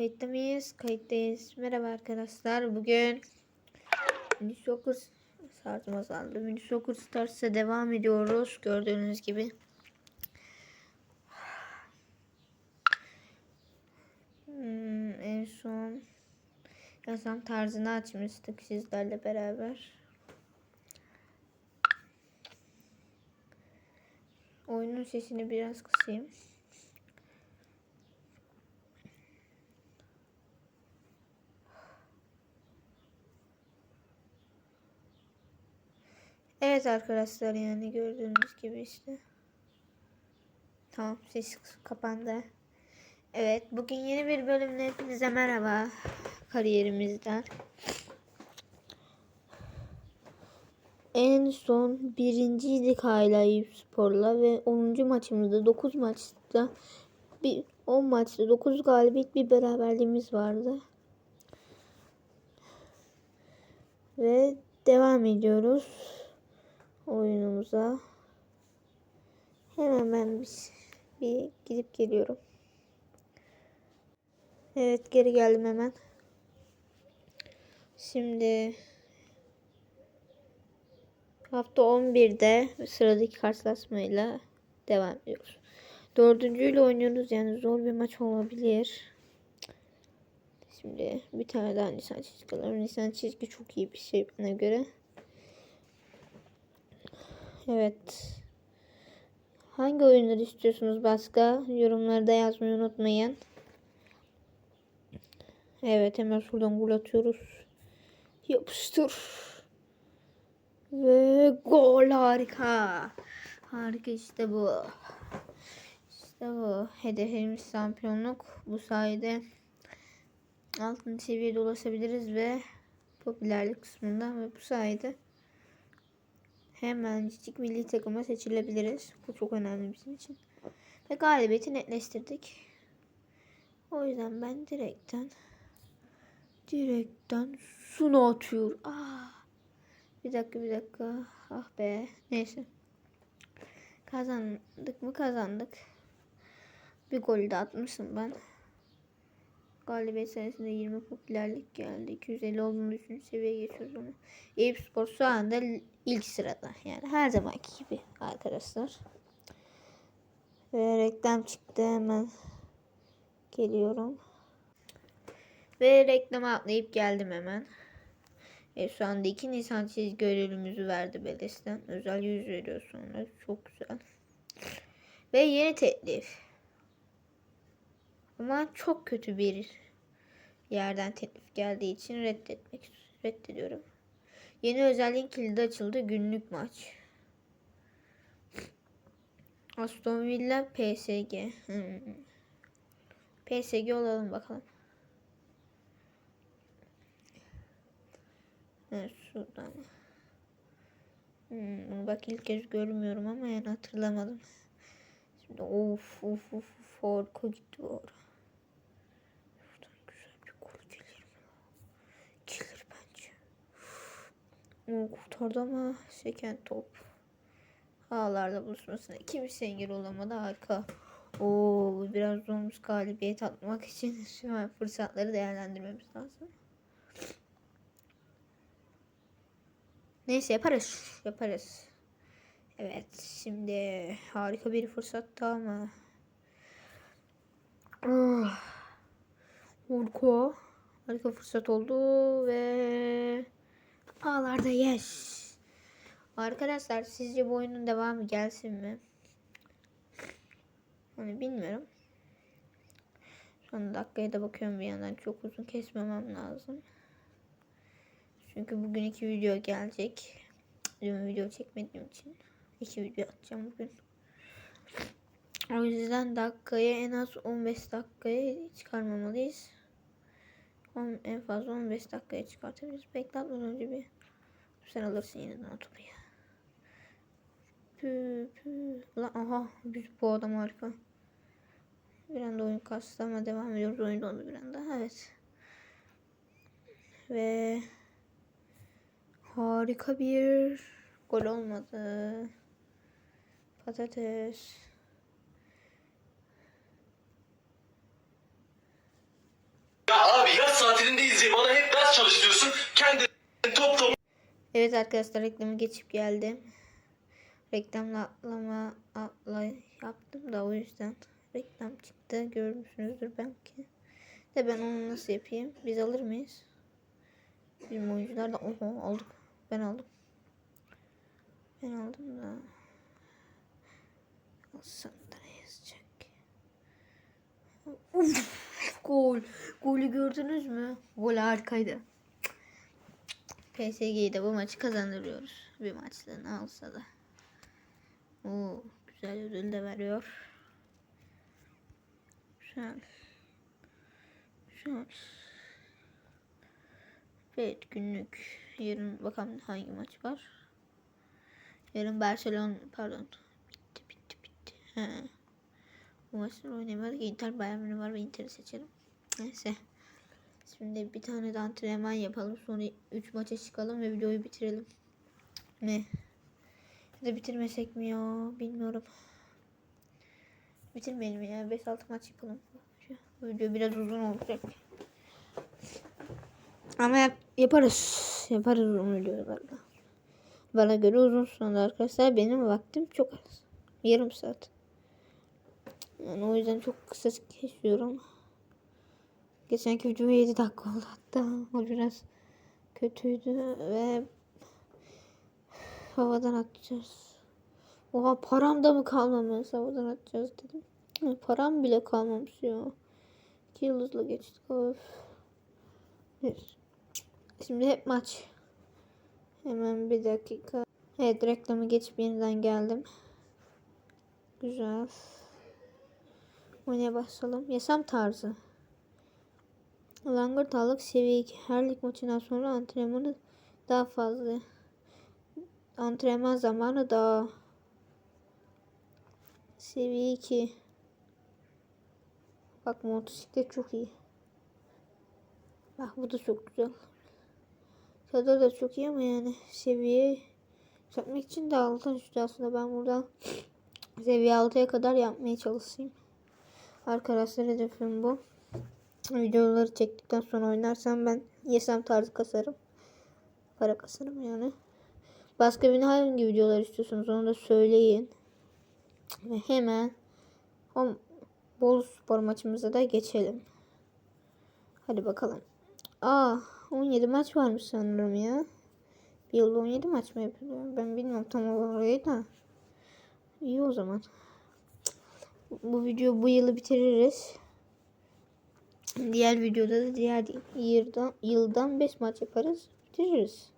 Kayıtta mıyız? Kayıttayız. Merhaba arkadaşlar. Bugün Mini Soccer sardım azaldı. Mini Soccer Stars'a devam ediyoruz. Gördüğünüz gibi. Hmm, en son yazam tarzını açmıştık sizlerle beraber. Oyunun sesini biraz kısayım. Evet arkadaşlar yani gördüğünüz gibi işte. Tamam ses kapandı. Evet bugün yeni bir bölümle hepinize merhaba kariyerimizden. En son birinciydik hala Eyüp Spor'la ve 10. maçımızda 9 maçta bir 10 maçta 9 galibiyet bir beraberliğimiz vardı. Ve devam ediyoruz oyunumuza. Hemen ben bir, bir gidip geliyorum. Evet geri geldim hemen. Şimdi hafta 11'de sıradaki karşılaşmayla devam ediyoruz. Dördüncüyle oynuyoruz yani zor bir maç olabilir. Şimdi bir tane daha Nisan çizgi alalım. Nisan çizgi çok iyi bir şey bana göre. Evet. Hangi oyunları istiyorsunuz başka? Yorumlarda yazmayı unutmayın. Evet hemen şuradan gol atıyoruz. Yapıştır. Ve gol harika. Harika işte bu. İşte bu. Hedefimiz şampiyonluk. Bu sayede altın seviyede ulaşabiliriz ve popülerlik kısmında ve bu sayede hemencik milli takıma seçilebiliriz. Bu çok önemli bizim için. Ve galibiyeti netleştirdik. O yüzden ben direkten direkten sunu atıyor. Ah. Bir dakika bir dakika. Ah be. Neyse. Kazandık mı kazandık. Bir gol de atmışım ben. Galibiyet sayesinde 20 popülerlik geldi. 250 olduğunu 3. seviyeye geçiyoruz onu. Eyüp Spor şu anda ilk sırada. Yani her zamanki gibi arkadaşlar. Ve reklam çıktı hemen. Geliyorum. Ve reklama atlayıp geldim hemen. E, şu anda 2 Nisan çizgi ödülümüzü verdi Belediyesi'nden. Özel yüz veriyor sonra. Çok güzel. Ve yeni teklif. Ama çok kötü bir yerden teklif geldiği için reddetmek reddediyorum. Yeni özelliğin kilidi açıldı. Günlük maç. Aston Villa PSG. Hmm. PSG olalım bakalım. Evet şuradan. Hmm, bak ilk kez görmüyorum ama yani hatırlamadım. Şimdi of of of harika gitti bu. Şuradan güzel bir gol gelir mi? Gelir bence. O kurtardı ama seken top. Ağlarda buluşmasına kimse engel olamadı harika. Oo biraz zormuş galibiyet atmak için şu an fırsatları değerlendirmemiz lazım. Neyse yaparız. Yaparız. Evet. Şimdi harika bir fırsattı ama. Oh. Harika. Harika fırsat oldu ve ağlarda yes. Arkadaşlar sizce bu oyunun devamı gelsin mi? Hani bilmiyorum. Son dakikaya da bakıyorum bir yandan. Çok uzun kesmemem lazım. Çünkü bugün iki video gelecek. Dün video çekmediğim için iki video atacağım bugün. O yüzden dakikaya en az 15 dakikaya çıkarmamalıyız. En fazla 15 dakikaya çıkartabiliriz. Bekletmeden önce bir sen alırsın yeniden o topu ya. Pü pü. Aha biz bu adam harika. Bir anda oyun kastı ama devam ediyoruz. Oyun dondu bir anda. Evet. Ve Harika bir gol olmadı. Patates. Ders çalış diyorsun. Kendi top top Evet arkadaşlar reklamı geçip geldim. Reklamla atlama atla yaptım da o yüzden reklam çıktı. Görmüşsünüzdür belki. De ben onu nasıl yapayım? Biz alır mıyız? Bizim oyuncular da oho aldık. Ben aldım. Ben aldım da. Alsam da ne yazacak? Uf, gol. Golü gördünüz mü? Gol harikaydı. PSG'yi de bu maçı kazandırıyoruz. Bir maçlığını alsa da. Oo, güzel ödül de veriyor. Güzel. Güzel. Evet günlük. Yarın bakalım hangi maç var. Yarın Barcelona pardon. Bitti bitti bitti. He. Bu maçları oynamadık. Inter Bayern var ve Inter'i seçelim. Neyse. Şimdi bir tane de antrenman yapalım. Sonra 3 maça çıkalım ve videoyu bitirelim. Ne? Ya da bitirmesek mi ya? Bilmiyorum. Bitirmeyelim ya. 5-6 maç yapalım. Bu video biraz uzun olacak. Ama yap- yaparız. Yaparız uzun videolarda. Bana göre uzun sonra arkadaşlar. Benim vaktim çok az. Yarım saat. Yani o yüzden çok kısa kesiyorum. Geçenki video 7 dakika oldu hatta. O biraz kötüydü ve havadan atacağız. Oha param da mı kalmamış havadan atacağız dedim. Param bile kalmamış ya. 2 yıldızla geçtik. Of. Neyse. Şimdi hep maç. Hemen bir dakika. Evet reklamı geçip yeniden geldim. Güzel. Oynaya başlayalım. Yaşam tarzı. Langırtalık seviye 2. Her lig maçından sonra antrenmanı daha fazla. Antrenman zamanı daha. Seviye 2. Bak motosiklet çok iyi. Bak bu da çok güzel. Çadır da çok iyi ama yani seviye yapmak için de altın üstü aslında ben buradan seviye 6'ya kadar yapmaya çalışayım. Arkadaşlar hedefim bu videoları çektikten sonra oynarsam ben yesem tarzı kasarım. Para kasarım yani. Başka bir hangi videolar istiyorsunuz onu da söyleyin. Ve hemen o Bolu spor maçımıza da geçelim. Hadi bakalım. Aa 17 maç varmış sanırım ya. Bir yılda 17 maç mı yapılıyor? Ben bilmiyorum tam orayı da. İyi o zaman. Bu video bu yılı bitiririz. Diğer videoda da diğer yıldan, yıldan 5 maç yaparız. Bitiririz.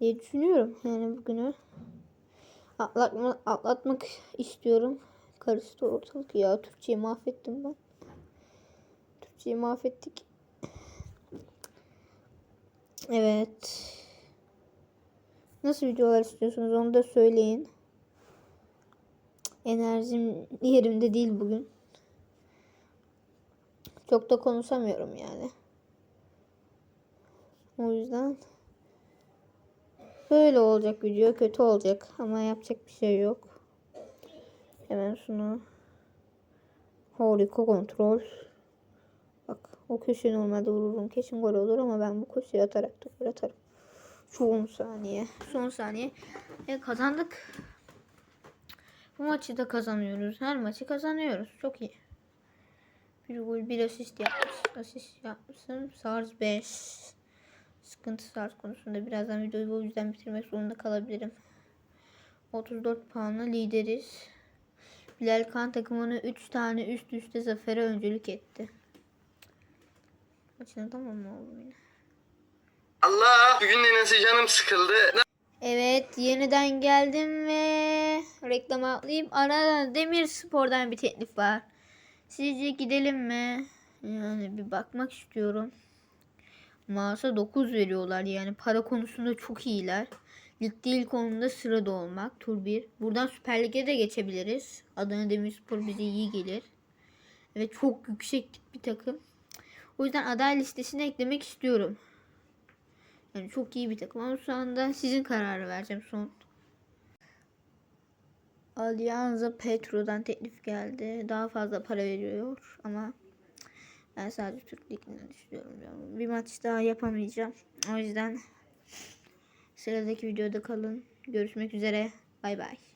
Diye düşünüyorum. Yani bugünü atlatma, atlatmak istiyorum. Karıştı ortalık ya. Türkçeyi mahvettim ben. Türkçeyi mahvettik. Evet. Nasıl videolar istiyorsunuz onu da söyleyin. Enerjim yerimde değil bugün. Çok da konuşamıyorum yani. O yüzden böyle olacak video. Kötü olacak ama yapacak bir şey yok. Hemen şunu harika kontrol. Bak o köşe normalde vururum. Kesin gol olur ama ben bu köşeye atarak da atarım. Son saniye. Son saniye. E, kazandık. Bu maçı da kazanıyoruz. Her maçı kazanıyoruz. Çok iyi. Bir gol bir asist yapmış. Asist yapmışım. Sars 5. Sıkıntı Sars konusunda. Birazdan videoyu bu yüzden bitirmek zorunda kalabilirim. 34 puanla lideriz. Bilal Kan takımını 3 tane üst üste zafere öncülük etti. Maçın tamam mı oldu yine? Allah bugün de nasıl canım sıkıldı. Evet yeniden geldim ve reklama atlayayım. Arada Demir Spor'dan bir teklif var. Sizce gidelim mi? Yani bir bakmak istiyorum. Maaşa 9 veriyorlar yani para konusunda çok iyiler. Ligde ilk konuda sırada olmak. Tur 1. Buradan Süper Lig'e de geçebiliriz. Adana Demirspor bize iyi gelir. Evet çok yüksek bir takım. O yüzden aday listesine eklemek istiyorum. Yani çok iyi bir takım ama şu anda sizin kararı vereceğim son. Alianza Petro'dan teklif geldi. Daha fazla para veriyor ama Ben sadece Türk Ligi'nden düşünüyorum. Bir maç daha yapamayacağım. O yüzden sıradaki videoda kalın. Görüşmek üzere. Bay bay.